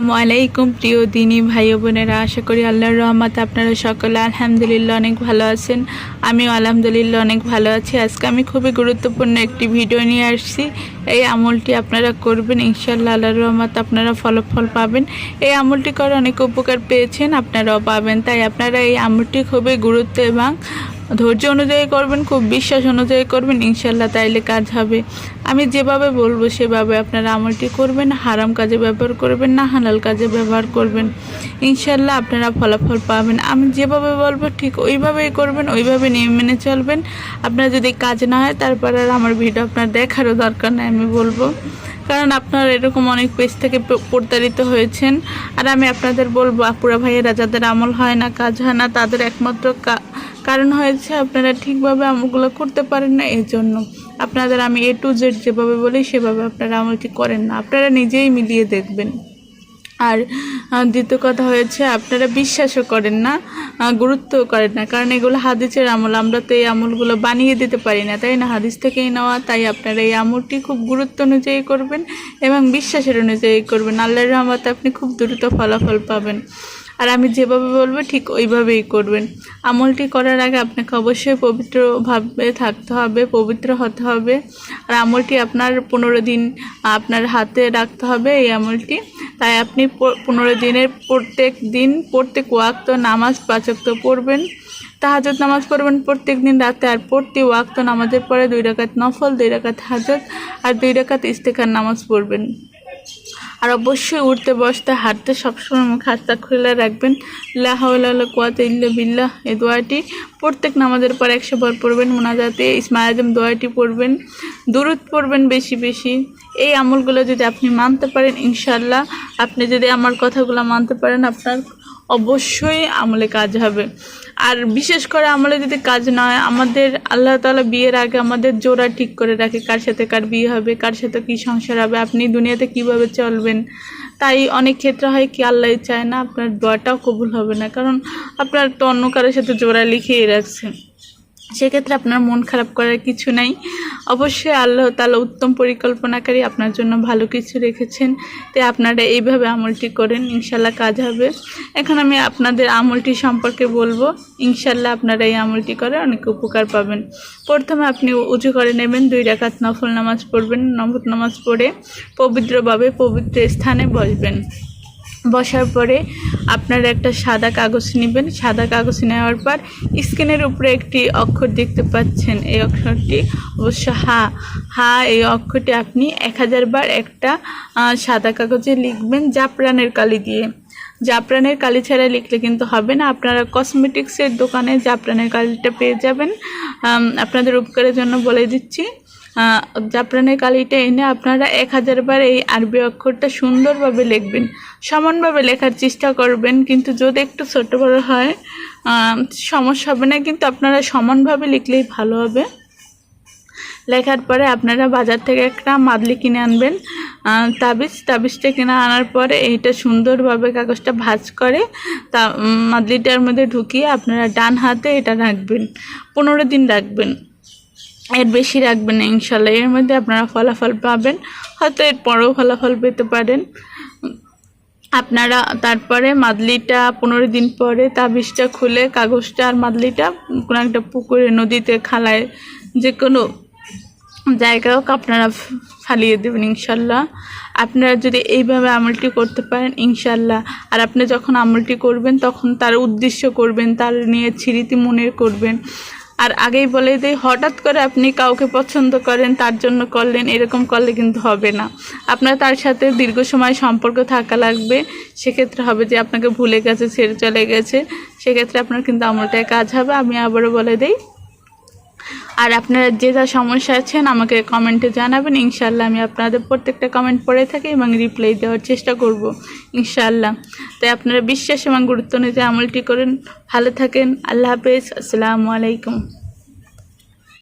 আসসালামু আলাইকুম, প্রিয় দিনী ভাই বোনেরা। আশা করি আল্লাহর রহমতে আপনারা সকলে আলহামদুলিল্লাহ অনেক ভালো আছেন। আমিও আলহামদুলিল্লাহ অনেক ভালো আছি। আজকে আমি খুবই গুরুত্বপূর্ণ একটি ভিডিও নিয়ে আসছি। এই আমলটি আপনারা করবেন ইনশাল্লাহ আল্লাহর রহমতে আপনারা ফলাফল পাবেন। এই আমলটি করে অনেক উপকার পেয়েছেন, আপনারাও পাবেন। তাই আপনারা এই আমলটি খুবই গুরুত্ব এবং ধৈর্য অনুযায়ী করবেন, খুব বিশ্বাস অনুযায়ী করবেন ইনশাল্লাহ তাইলে কাজ হবে। আমি যেভাবে বলব সেভাবে আপনারা আমলটি করবেন, হারাম কাজে ব্যবহার করবেন না, হালাল কাজে ব্যবহার করবেন। ইনশাল্লাহ আপনারা ফলাফল পাবেন। আমি যেভাবে বলব ঠিক ওইভাবেই করবেন, ওইভাবে নিয়ম মেনে চলবেন। আপনার যদি কাজ না হয়, তারপর আর আমার ভিডিও আপনার দেখারও দরকার নেই, আমি বলব। কারণ আপনারা এরকম অনেক পেজ থেকে প্রতারিত হয়েছেন। আর আমি আপনাদের বলব, আপুরা ভাইয়েরা, যাদের আমল হয় না, কাজ হয় না, তাদের একমাত্র কারণ হয়েছে আপনারা ঠিকভাবে আমলগুলো করতে পারেন না এই জন্য আপনাদের আমি এ টু জেড যেভাবে বলি সেভাবে আপনারা আমলটি করেন না। আপনারা নিজেই মিলিয়ে দেখবেন। আর দ্বিতীয় কথা হয়েছে আপনারা বিশ্বাসও করেন না আহ, গুরুত্বও করেন না। কারণ এগুলো হাদিসের আমল আমরা তো এই আমলগুলো বানিয়ে দিতে পারি না তাই না? হাদিস থেকেই নেওয়া তাই আপনারা এই আমলটি খুব গুরুত্ব অনুযায়ী করবেন এবং বিশ্বাসের অনুযায়ী করবেন। আল্লাহর রহমতে আপনি খুব দ্রুত ফলাফল পাবেন। আর আমি যেভাবে বলব ঠিক ওইভাবেই করবেন। আমলটি করার আগে আপনাকে অবশ্যই পবিত্রভাবে থাকতে হবে, পবিত্র হতে হবে। আর আমলটি আপনার পনেরো দিন আপনার হাতে রাখতে হবে এই আমলটি। তাই আপনি পনেরো দিনের প্রত্যেক দিন, প্রত্যেক ওয়াক্ত নামাজ পাচক্ত পড়বেন। তাহাজত নামাজ পড়বেন প্রত্যেক দিন রাতে আর প্রতি ওয়াক্ত নামাজের পরে দুই রাকাত নফল, দুই রাকাত হাজত আর দুই রাকাত ইস্তেখার নামাজ পড়বেন। আর অবশ্যই উঠতে বসতে, হাঁটতে সবসময় মুখ হাতটা খুলে রাখবেন। লাহাউল্লাহ কুয়াত ইল্লা বিল্লাহ, এই দোয়াটি প্রত্যেক নামাজের পর একশো বার পড়বেন। মোনাজাতে ইসমাইল আজম দোয়াটি পড়বেন। দূরত পড়বেন বেশি বেশি। এই আমলগুলো যদি আপনি মানতে পারেন ইনশাল্লাহ আপনি যদি আমার কথাগুলো মানতে পারেন, আপনার অবশ্যই আমলে কাজ হবে। আর বিশেষ করে আমলে যদি কাজ না হয়, আমাদের আল্লাহ তাআলা বিয়ের আগে আমাদের জোড়া ঠিক করে রাখে, কার সাথে কার বিয়ে হবে, কার সাথে কী সংসার হবে, আপনি দুনিয়াতে কীভাবে চলবেন। তাই অনেক ক্ষেত্রে হয় কি আল্লাহ চায় না, আপনার দোয়াটাও কবুল হবে না, কারণ আপনার তো অন্য কারোর সাথে জোড়া লিখিয়ে রাখছেন সেক্ষেত্রে আপনার মন খারাপ করার কিছু নাই। অবশ্যই আল্লাহ তালা উত্তম পরিকল্পনাকারী আপনার জন্য ভালো কিছু রেখেছেন। তাই আপনারা এইভাবে আমলটি করেন ইনশাল্লাহ কাজ হবে। এখন আমি আপনাদের আমলটি সম্পর্কে বলব। ইনশাল্লাহ আপনারা এই আমলটি করে অনেক উপকার পাবেন। প্রথমে আপনি উঁচু করে নেবেন, দুই রাকাত নফল নামাজ পড়বেন। নফল নামাজ পড়ে পবিত্রভাবে পবিত্র স্থানে বসবেন। বসার পরে আপনারা একটা সাদা কাগজ নেবেন। সাদা কাগজ নেওয়ার পর স্ক্রিনের উপরে একটি অক্ষর দেখতে পাচ্ছেন। এই অক্ষরটি অবশ্য হা। হা, এই অক্ষরটি আপনি এক হাজার বার একটা সাদা কাগজে লিখবেন জাফরানের কালি দিয়ে। জাফরানের কালি ছাড়া লিখলে কিন্তু হবে না। আপনারা কসমেটিক্সের দোকানে জাফরানের কালিটা পেয়ে যাবেন। আপনাদের উপকারের জন্য বলে দিচ্ছি। জাফরানের কালিটা এনে আপনারা এক হাজার বার এই আরবি অক্ষরটা সুন্দরভাবে লিখবেন। সমানভাবে লেখার চেষ্টা করবেন, কিন্তু যদি একটু ছোট বড় হয় সমস্যা হবে না, কিন্তু আপনারা সমানভাবে লিখলেই ভালো হবে। লেখার পরে আপনারা বাজার থেকে একটা মাদলি কিনে আনবেন। তাবিজ, তাবিজটা কিনে আনার পরে এইটা সুন্দরভাবে কাগজটা ভাঁজ করে তা মাদলিটার মধ্যে ঢুকিয়ে আপনারা ডান হাতে এটা রাখবেন, পনেরো দিন রাখবেন। এর বেশি রাখবেন না, ইনশাল্লাহ। এর মধ্যে আপনারা ফলাফল পাবেন, হয়তো এর পরেও ফলাফল পেতে পারেন। আপনারা তারপরে মাদলিটা পনেরো দিন পরে তাবিজটা খুলে কাগজটা আর মাদলিটা কোনো একটা পুকুরে, নদীতে, খালায় যে কোনো জায়গাও আপনারা ফালিয়ে দেবেন, ইনশাল্লাহ। আপনারা যদি এইভাবে আমলটি করতে পারেন, ইনশাল্লাহ। আর আপনি যখন আমলটি করবেন, তখন তার উদ্দেশ্য করবেন, তার নিয়ে স্মৃতি মনে করবেন। আর আগেই বলে দিই, হঠাৎ করে আপনি কাউকে পছন্দ করেন, তার জন্য করলেন, এরকম করলে কিন্তু হবে না। আপনার তার সাথে দীর্ঘ সময় সম্পর্ক থাকা লাগবে। সেক্ষেত্রে হবে যে আপনাকে ভুলে গেছে, ছেড়ে চলে গেছে। সেক্ষেত্রে আপনার কিন্তু আমলটায় কাজ হবে। আমি আবারও বলে দিই। আর আপনারা যে যা সমস্যা আছেন, আমাকে কমেন্টে জানাবেন। ইনশাল্লাহ আমি আপনাদের প্রত্যেকটা কমেন্ট পড়ে থাকি এবং রিপ্লাই দেওয়ার চেষ্টা করব ইনশাল্লাহ তাই আপনারা বিশ্বাস এবং গুরুত্ব অনুযায়ী আমলটি করেন, ভালো থাকেন। আল্লাহ হাফেজ। আসসালামু আলাইকুম।